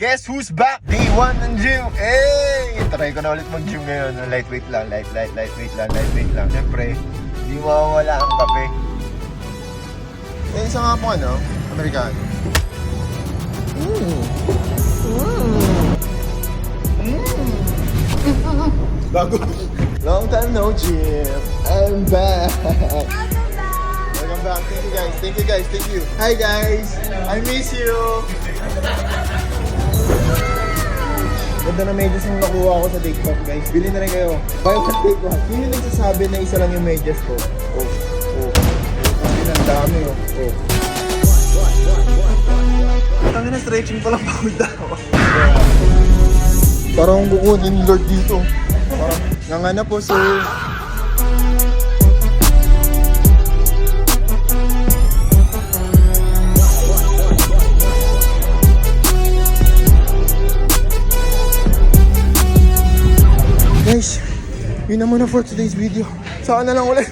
Guess who's back? Day 1 ng gym! Hey! Try ko na ulit mag-gym ngayon. Lightweight lang, light, light, lightweight lang, lightweight lang. Siyempre, di mawawala ang kape. Eh, isa nga po ano, Amerikano. Mm. Mm. Mm. Bago. Long time no gym. I'm back. Welcome back. Thank you guys. Thank you guys. Thank you. Hi guys. I miss you. Ganda na medyas yung nakuha ko sa TikTok guys. Bili na rin kayo. Buy one take one. Sino yung nagsasabi na isa lang yung medyas ko? Oh. Oh. Ang ang dami oh. Oh. Tangin na stretching pa lang pagod ako. Parang kukunin ni Lord dito. Parang nangana po sir. Guys, yun na muna for today's video. Saan na lang ulit.